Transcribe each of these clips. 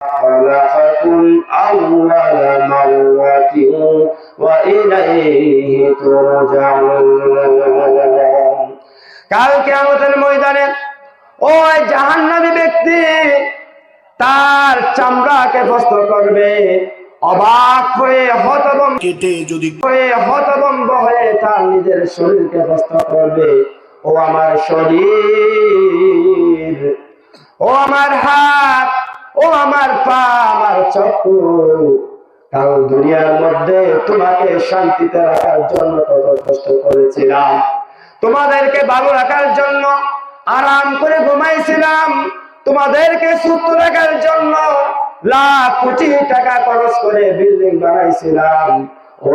خلقكم أول مرة وإليه ترجعون কাল কেয়ামতের ময়দানে ওই জাহান্নামী ব্যক্তি তার চামড়াকে প্রস্ত করবে অবাক হয়ে হতভম্ব কেটে যদি হয়ে হতভম্ব হয়ে তার নিজের শরীরকে প্রস্ত করবে ও আমার শরীর ও আমার হাত ও আমার পা, আমার চক্ষু। কাল দুনিয়ার মধ্যে তোমাকে শান্তিতে রাখার জন্য কত কষ্ট করেছিলাম। তোমাদেরকে ভালো রাখার জন্য আরাম করে ঘুমাইছিলাম। তোমাদেরকে সুস্থ রাখার জন্য লাখ কোটি টাকা খরচ করে বিল্ডিং বানাইছিলাম। ও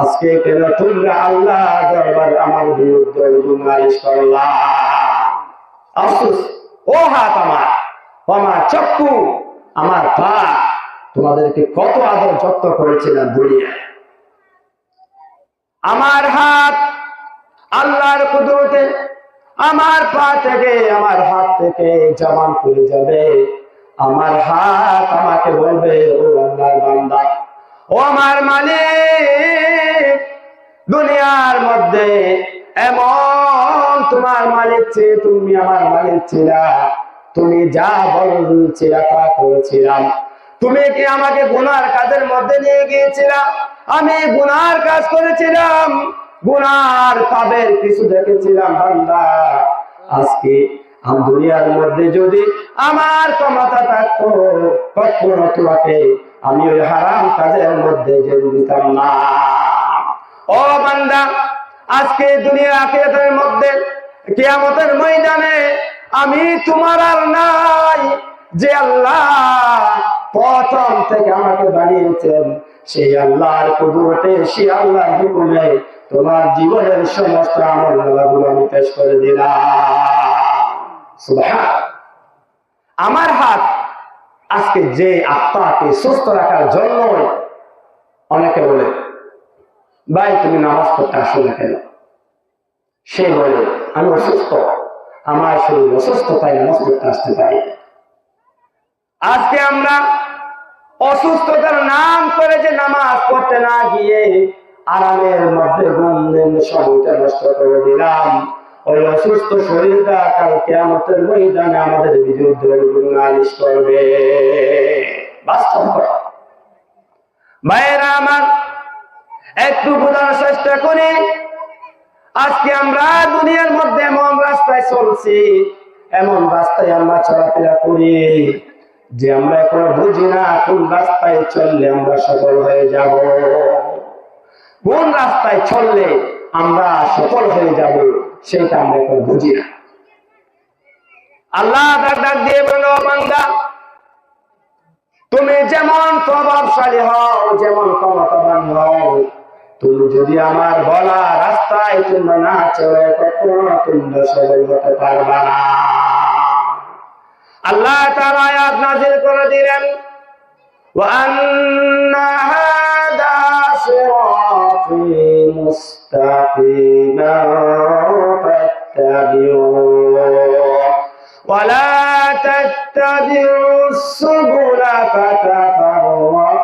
আজকে কেন তোমরা আল্লাহ দরবার আমার বিরুদ্ধে গুমারিশ করলাম আফসোস। ও হাত আমার আমার চক্ষু, আমার পা। তোমাদেরকে কত আদর যত্ন করেছিলাম দুনিয়ায় আমার হাত আল্লাহর কুদরতে, আমার পা থেকে, আমার হাত থেকে জবান খুলে যাবে। আমার হাত আমাকে বলবে, ও আল্লাহর বান্দা, ও আমার মালিক, দুনিয়ার মধ্যে এমন তোমার মালিক চেয়ে তুমি আমার মালিক ছিলা তুমি যা বলছিলা তা করেছিলাম। তুমি কি আমাকে গুনার কাজের মধ্যে নিয়ে গিয়েছিলা? আমি গুনার কাজ করেছিলাম। গুনার কাবের কিছু দেখেছিলাম, বান্দা। আজকে দুনিয়ার মধ্যে যদি আমার ক্ষমতা থাকতো, কখনো তোমাকে আমি ওই হারাম কাজের মধ্যে যেতে দিতাম না। ও বান্দা আজকে দুনিয়া আখিরাতের মধ্যে, কিয়ামতের ময়দানে আমি তোমার আর নাই, যে আল্লাহ প্রথম থেকে আমাকে বানিয়েছেন। সেই আল্লাহর কুদরতে, সেই আল্লাহর হুকুমে তোমার জীবনের সমস্ত আমল নামাগুলো আমি পেশ করে দিলাম। আমার হাত আজকে যে আত্মাকে সুস্থ রাখার জন্য অনেকে বলে ভাই, তুমি নামাজ পড়তে আসো না কেন? সে বলে, আমি অসুস্থ। আমার শরীর অসুস্থ, তাই নামাজ পড়তে আসতে পারি আজকে আমরা অসুস্থতার নাম করে যে নামাজ পড়তে না গিয়ে আরামের মধ্যে ঘুমলেন সময়টা নষ্ট করে দিলাম। ওই অসুস্থ শরীরটা কালকে আমাদের ময়দানে আমাদের বিরুদ্ধে নালিশ করবে। বাস্তব ভাইয়েরা আমার একটু বোঝার চেষ্টা করি। আজকে আমরা দুনিয়ার মধ্যে এমন রাস্তায় চলছি, এমন রাস্তায় আমরা চলাফেরা করি যে আমরা এখন বুঝি না কোন রাস্তায় চললে আমরা সফল হয়ে যাব। কোন রাস্তায় চললে আমরা সফল হয়ে যাব সেটা আমরা এখন বুঝি না। আল্লাহ ডাক দিয়ে বলো বান্দা, তুমি যেমন প্রভাবশালী হও, যেমন ক্ষমতাবান হও তুমি যদি আমার বলা রাস্তায় তোমরা না চলে কখনো তোমরা সফল হতে পারবা না আল্লাহ তাআলা আয়াত নাযিল করে দিলেন وأن هذا صراطي مستقيما فاتبعوه ولا تتبعوا السبل فتفرق بكم عن سبيله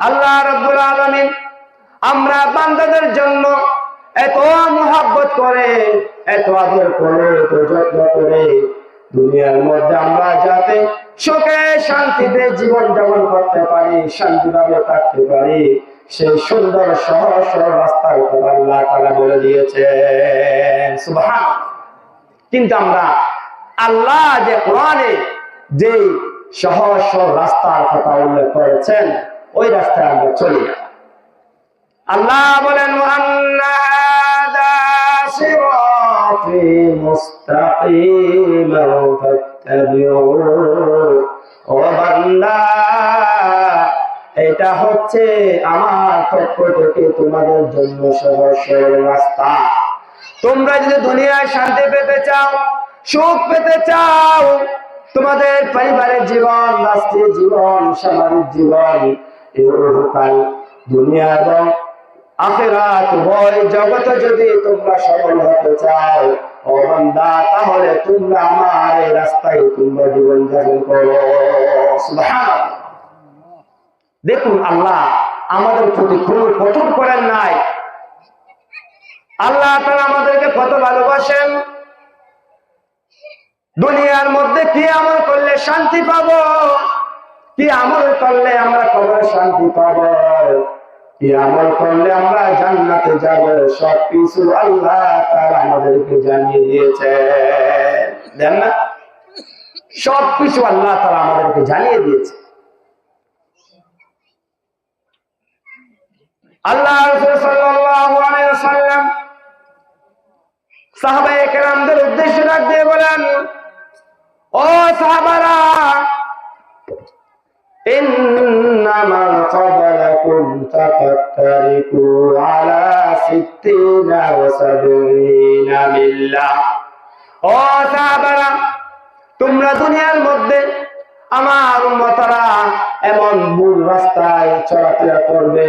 আল্লাহ রাব্বুল আলামিন আমরা বান্দাদের জন্য এত মোহাব্বত করে, এত আদর করে, এত যত্ন করে দুনিয়ার মধ্যে আমরা যাতে সুখে, শান্তিতে জীবন যাপন করতে পারি, শান্তিভাবে থাকতে পারি, সেই সুন্দর সহজ সরল রাস্তার কথা আল্লাহ তাআলা বলে দিয়েছে কিন্তু আমরা আল্লাহ যে কোরআনে যে সহজ সরল রাস্তার কথা উল্লেখ করেছেন, ওই রাস্তায় আমরা চলি আল্লাহ বলেন এটা হচ্ছে আমার পক্ষ থেকে তোমাদের জন্য সহজ রাস্তা। তোমরা যদি দুনিয়ায় শান্তি পেতে চাও সুখ পেতে চাও, তোমাদের পরিবারের জীবন রাষ্ট্রীয় জীবন সামাজিক জীবন ইহকাল দুনিয়া এবং আখিরাত ভয় যদি তোমরা সফল হতে চাও, ও বান্দা, তাহলে তোমরা আমার এই রাস্তায় তোমরা জীবন যাপন করো। দেখুন আল্লাহ আমাদের প্রতি খুব কঠোর করেন নাই। আল্লাহ তারা আমাদেরকে কত ভালোবাসেন। দুনিয়ার মধ্যে কি আমল করলে শান্তি পাবো? কি আমল করলে আমরা কবরে শান্তি পাবো? কি আমল করলে আমরা জান্নাতে যাব? সব কিছু আল্লাহ তারা আমাদেরকে জানিয়ে দিয়েছে। দেন না? সব কিছু আল্লাহ তারা আমাদেরকে জানিয়ে দিয়েছে। আল্লাহ কেরামদের উদ্দেশ্যে ডাক বলেন ও তোমরা দুনিয়ার মধ্যে আমার মতারা এমন ভুল রাস্তায় চলাফেরা করবে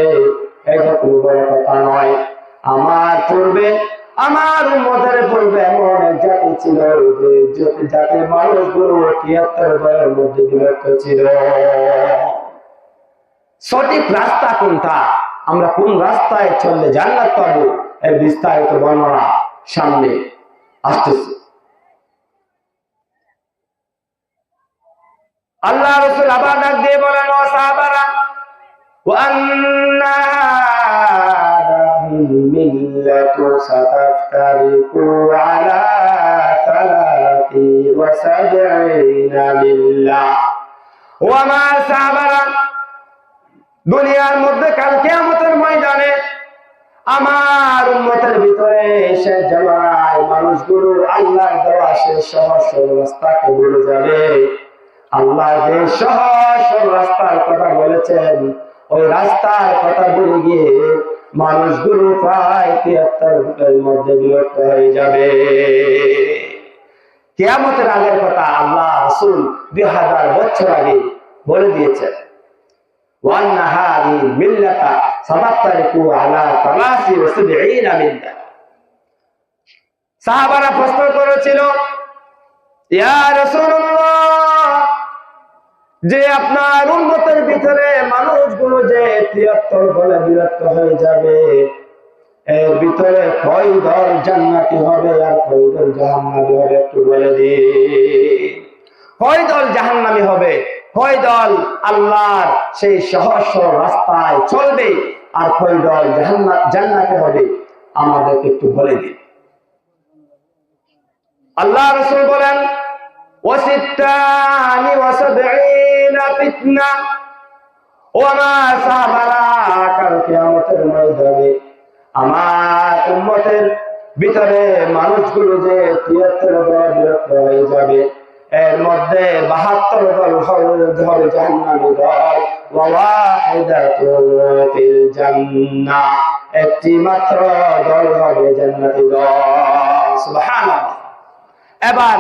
এটা কোনো বড় কথা নয়। আমার পূর্বে আমার মতের পূর্বে এমন এক জাতি ছিল জাতির মানুষগুলো তিয়াত্তর বয়ের মধ্যে বিভক্ত ছিল। সঠিক রাস্তা কোনটা? আমরা কোন রাস্তায় চললে জান্নাত পাব? এর বিস্তারিত বর্ণনা সামনে আসতেছে। আল্লাহ রসুল আবার ডাক দিয়ে বলেন, ও সাহাবারা ও আন্না الملة ستفترق على ثلاث وسبعين ملة وما সাহাবারা দুনিয়ার মধ্যে কাল কিয়ামতের ময়দানে আমার উম্মতের ভিতরে সে জামায় মানুষগুলো আল্লাহর দেওয়া সে সহজ সরল রাস্তাকে ভুলে যাবে আল্লাহ যে সহজ সরল রাস্তার কথা বলেছেন ওই রাস্তার কথা বলে গিয়ে মানুষগুলো প্রায় তিয়াত্তর ঘণ্টার মধ্যে বিরক্ত হয়ে যাবে। কেয়ামতের আগের কথা আল্লাহ রাসুল দুই হাজার বছর আগে বলে দিয়েছেন। সাহাবারা প্রশ্ন করেছিল, ইয়া রাসূলুল্লাহ যে আপনার উন্মতের ভিতরে মানুষগুলো যে তিয়াত্তর বলে বিরক্ত হয়ে যাবে, এর ভিতরে কয় দল জান্নাতি হবে আর কয় দল জাহান্নামী হবে একটু বলে দিন কয় দল জাহান্নামী হবে কয় দল আল্লাহর সেই সহজ রাস্তায় চলবে আর কয় দল জাহান্নাত জান্নাতে হবে, আমাদেরকে একটু বলে দিন আল্লাহ রসুল বলেন ফিতনা। ও আমার সাহাবারা, কাল কিয়ামতের ময়দানে আমার উম্মতের ভিতরে মানুষগুলো যে তিয়াত্তর দল বিরক্ত হয়ে যাবে, এর মধ্যে বাহাত্তর দল হবে জাহান্নামী দল। একটি মাত্র দল হবে জান্নাতি দল। এবার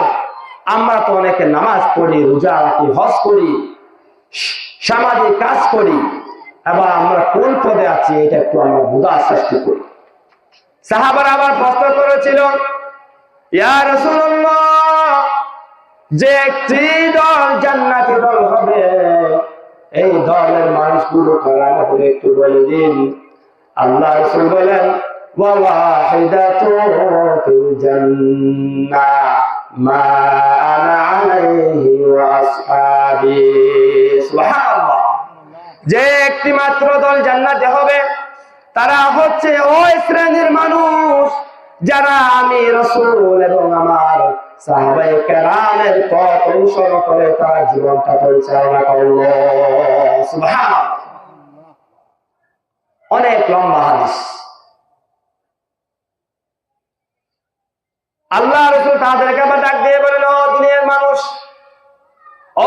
আমরা তো অনেকে নামাজ পড়ি, রোজা রাখি, হজ করি সামাজিক কাজ করি এবার আমরা কোন পদে আছি এটা একটু আমরা বোঝার সৃষ্টি করি। সাহাবার আবার প্রশ্ন করেছিল যে একটি দল জান্নাতি দল হবে, এই দলের মানুষগুলো একটু বলে দিন। আল্লাহ বলেন জান্নাহ। মা আনা আলাইহি ওয়া আসহাবি। সুবহানাল্লাহ। যে একটি মাত্র দল জান্নাতে হবে, তারা হচ্ছে ওই শ্রেণির মানুষ যারা আমি রসুল এবং আমার সাহাবাই কেরামের পথ অনুসরণ করে তারা জীবনটা পরিচালনা করল। অনেক লম্বা হাদিস। আল্লাহ রসুল তাদেরকে আবার ডাক দিয়ে বলেন ও দুনিয়ার মানুষ, ও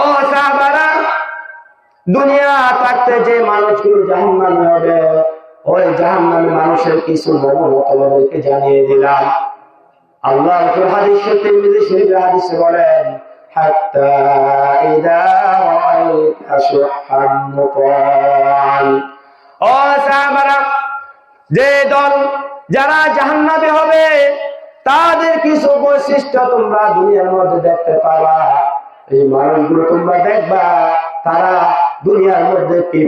দুনিয়া থাকতে যে মানুষগুলো জাহান্নামে হবে, ওই জাহান্নামী মানুষের কিছু নমুনা তোমাদেরকে জানিয়ে দিলাম। আল্লাহ রাসূল হাদিসে শরীফের হাদিসে বলেন যে দল যারা জাহান্নামে হবে তাদের কিছু বৈশিষ্ট্য তোমরা দুনিয়ার মধ্যে দেখতে পাবা। এই মানুষগুলো তোমরা দেখবা, তারা দুনিয়ার মধ্যে কি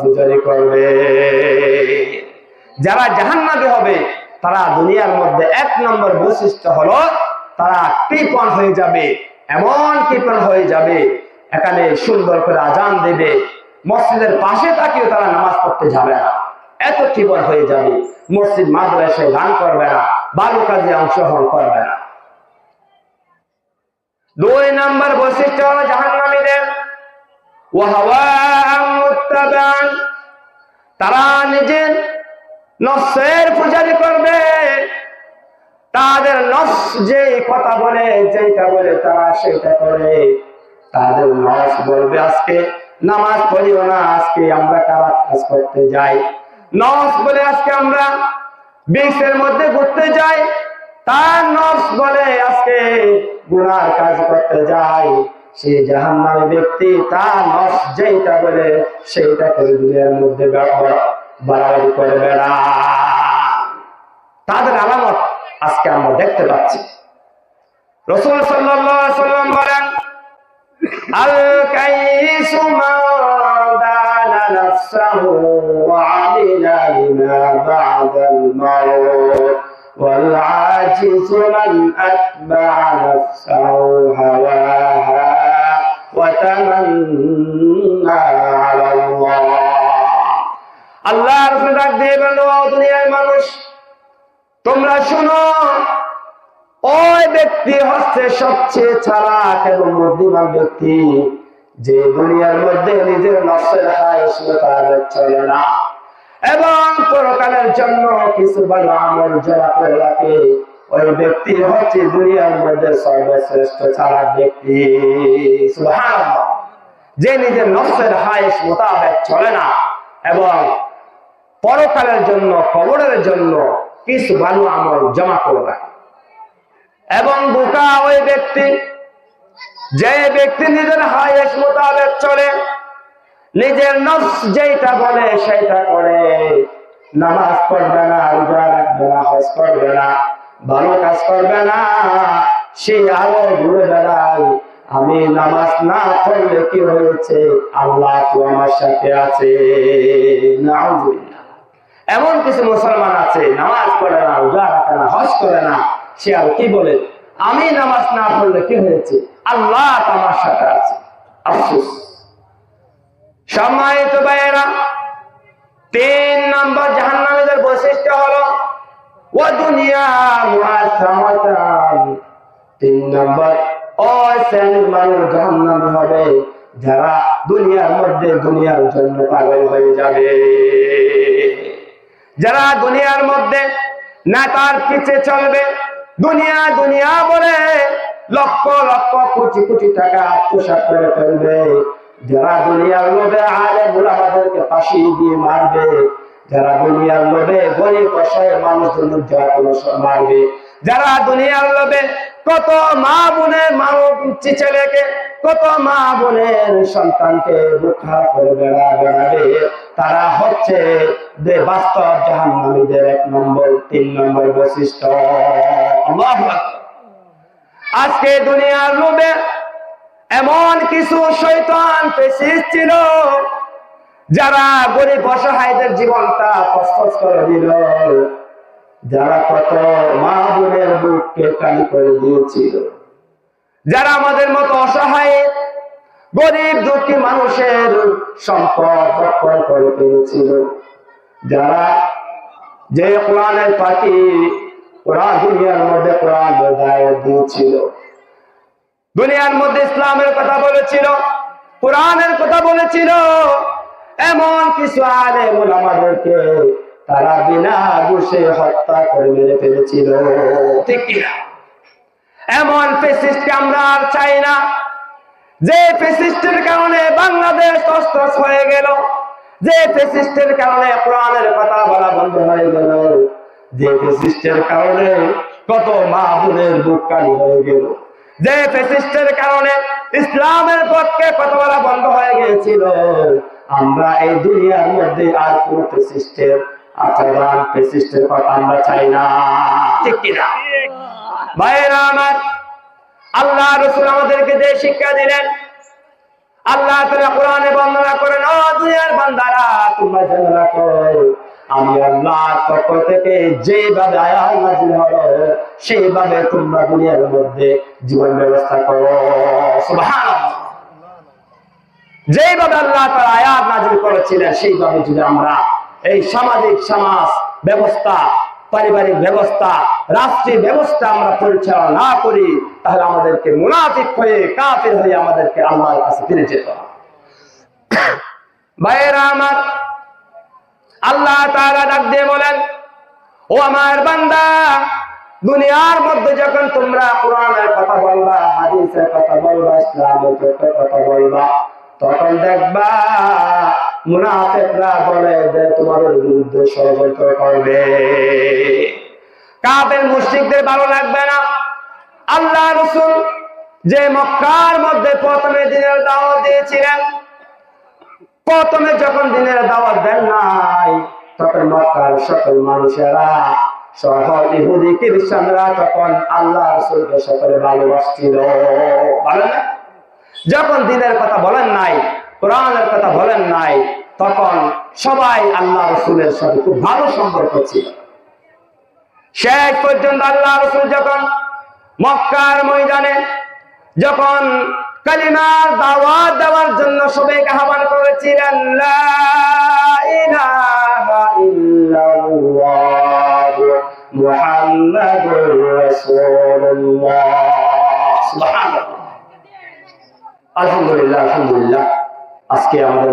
ফুজারি করবে। যারা জাহান্নামে হবে, তারা দুনিয়ার মধ্যে এক নম্বর বৈশিষ্ট্য হলো, তারা কৃপণ হয়ে যাবে, এমন কৃপণ হয়ে যাবে, এখানে সুন্দর করে আজান দেবে, মসজিদের পাশে তাকিয়েও তারা নামাজ পড়তে যাবে না। এত কৃপণ হয়ে যাবে, মসজিদ মাদ্রাসায় গান করবে না। বালু কাজে অংশগ্রহণ করবে না। দুই নম্বর বৈশিষ্ট্য হলো জাহান্নামীদের। তারা নিজের নফসের পূজারি করবে। তাদের নফস যে কথা বলে যেটা বলে তারা সেটা করে। তাদের নফস বলবে, আজকে নামাজ পড়িও না, আজকে আমরা কারা কাজ করতে যাই। নফস বলে, আজকে আমরা বিশের মধ্যে ঘুরতে যাই তার নফস বলে, আজকে গুনার কাজ করতে যাই। সে জাহান্নামী ব্যক্তি তার নফস যেটা বলে সেইটা করে দুনিয়ার মধ্যে বেড়া- বাড়াবাড়ি করে বেড়া তাদের আলামত আজকে আমরা দেখতে পাচ্ছি। রসুল সাল্লাম বলেন, আল কাইসু মান দানা নাফসাহু ওয়া আমিলা লিমা বা'দাল মাউত والعاجز من أتبع نفسه هواها وتمنى على الله আল্লাহর উপরে ডাক দিয়ে বলল "ও দুনিয়ার মানুষ তোমরা শুনো ওই ব্যক্তি হচ্ছে সবচেয়ে চালাক এবং বুদ্ধিমান ব্যক্তি যে দুনিয়ার মধ্যে নিজের নফসের হাইস মোতাবেক চলে না। এবং পরকালের জন্য কিছু ভালো আমল জমা করে রাখে, ওই ব্যক্তি হচ্ছে দুনিয়ার মধ্যে সর্বশ্রেষ্ঠ চালাক ব্যক্তি। যে নিজের নফসের হাইস মোতাবেক চলে না, এবং পরকালের জন্য, কবরের জন্য কিছু ভালো আমল জমা করে রাখে। এবং বোকা ওই ব্যক্তি যে ব্যক্তি নিজের হায়েস মোতাবেক চলে, নিজের নফস যেটা বলে সেটা করে। নামাজ পড়বে না, রোজা রাখবে না, হজ করবে না, ভালো কাজ করবে না, সে আরও ঘুরে বেড়ায়। আমি নামাজ না পড়লে কি হয়েছে? আল্লাহ তো আমার সাথে আছে। এমন কিছু মুসলমান আছে, নামাজ পড়ে না, রোজা রাখে না, হজ করে না, সে আর কি বলে? আমি নামাজ না পড়লে কি হয়েছে? আল্লাহ তো আমার সাথে আছে। আফসোস। সম্মানিত ভাইয়েরা, তিন নম্বর জাহান্নামীদের বৈশিষ্ট্য হলো ও দুনিয়া তিন নম্বর, ও শ্রেণির মানুষ হবে, যারা দুনিয়ার মধ্যে দুনিয়ার জন্য পাগল হয়ে যাবে। যারা দুনিয়ার মধ্যে নেতার পিছে চলবে, দুনিয়া দুনিয়া বলে লক্ষ লক্ষ কোটি কোটি টাকা আত্মসাৎ করে ফেলবে যারা দুনিয়ার লোভে আলে আমাদেরকে ফাঁসি দিয়ে মারবে, যারা দুনিয়ার লোভে গরিব অসহায় মানুষদের নির্যাতন মারবে, যারা দুনিয়ার লোভে কত মা বোনের মানব ছেলেকে, কত মা বোনের সন্তানকে বুখা করে বেড়া বেড়াবে, তারা হচ্ছে যে বাস্তব জাহান্নামীদের এক নম্বর, তিন নম্বর বৈশিষ্ট্য। আজকে দুনিয়ার লোভে এমন কিছু শৈতান পেশিস ছিল, যারা গরিব অসহায়দের জীবনটা কষ্ট করে দিল। যারা কত মা বোনের বুককে কালি করে দিয়েছিল, যারা আমাদের মতো অসহায়, গরিব, দুঃখী মানুষের সম্পদ করে পেরেছিল যারা যে কোরআনের পাখি কোরআন, দুনিয়ার মধ্যে কোরআন দায়ের দিয়েছিল। দুনিয়ার মধ্যে ইসলামের কথা বলেছিল, কোরআনের কথা বলেছিল। এমন কিছু আলেম আমাদেরকে তারা বিনা ঘুষে হত্যা করে মেরে ফেলেছিল। ঠিক কিনা এমন ফেসিস্টকে আমরা আর চাই না। যে ফেসিস্টের কারণে বাংলাদেশ তস্তস হয়ে গেল, যে ফেসিস্টের কারণে কোরআনের কথা বলা বন্ধ হয়ে গেল। কারণে কত বুক কালি হয়ে গেল। কারণে ইসলামের পক্ষে বলা বন্ধ হয়ে আমরা এই দুনিয়ার মধ্যে আর কোন আচরণ কথা আমরা চাই না। ঠিক কিনা? ভাইয়েরা আমার, আল্লাহ রসুল আমাদেরকে যে শিক্ষা দিলেন, আল্লাহ তাআলা কোরআনে বর্ণনা করেন, ও দুনিয়ার বান্দারা, তোমরা জেনে রাখো আমি আল্লাহর পক্ষ থেকে যেভাবে আয়াত নাজিল হলো, সেইভাবে তোমরা দুনিয়ার মধ্যে জীবন ব্যবস্থা করো। যেভাবে আল্লাহ তার আয়াত নাজিল করেছিলেন, সেইভাবে যদি আমরা এই সামাজিক সমাজ ব্যবস্থা, পারিবারিক ব্যবস্থা, রাষ্ট্রীয় ব্যবস্থা আমরা পরিচালনা না করি, তাহলে আমাদেরকে মুনাফিক হয়ে, কাফির হয়ে আমাদেরকে আল্লাহর কাছে ফিরে যেতে ভাইয়েরা আমার আল্লাহ তাআলা ডাক দিয়ে বলেন, ও আমার বান্দা, দুনিয়ার মধ্যে যখন তোমরা কোরআনের কথা বলবা, হাদিসের কথা বলবা, ইসলামের কথা বলবা, তখন দেখবা মুনাফিকরা বলে যে তোমাদের বিরুদ্ধে ষড়যন্ত্র করবে। কাফের মুশরিকদের ভালো লাগবে না। আল্লাহ রসুল যে মক্কার মধ্যে প্রথমে দিনের দাওয়াত দিয়েছিলেন প্রথমে যখন দিনের দাওয়াত দেন নাই, তখন মক্কার সকল মানুষেরা ইহুদি খ্রিস্টানরা তখন আল্লাহ রসুলকে সকলে ভালোবাসছিল। যখন দিনের কথা বলেন নাই, কোরআনের কথা বলেন নাই, তখন সবাই আল্লাহ রসুলের সাথে খুব ভালো সম্পর্ক ছিল। শেষ পর্যন্ত আল্লাহ রসুল যখন মক্কার ময়দানে যখন কালিমার দাওয়াত দেওয়ার জন্য সবাইকে আহ্বান করেছিলেন আলহামদুলিল্লাহ আলহামদুলিল্লাহ। আজকে আমাদের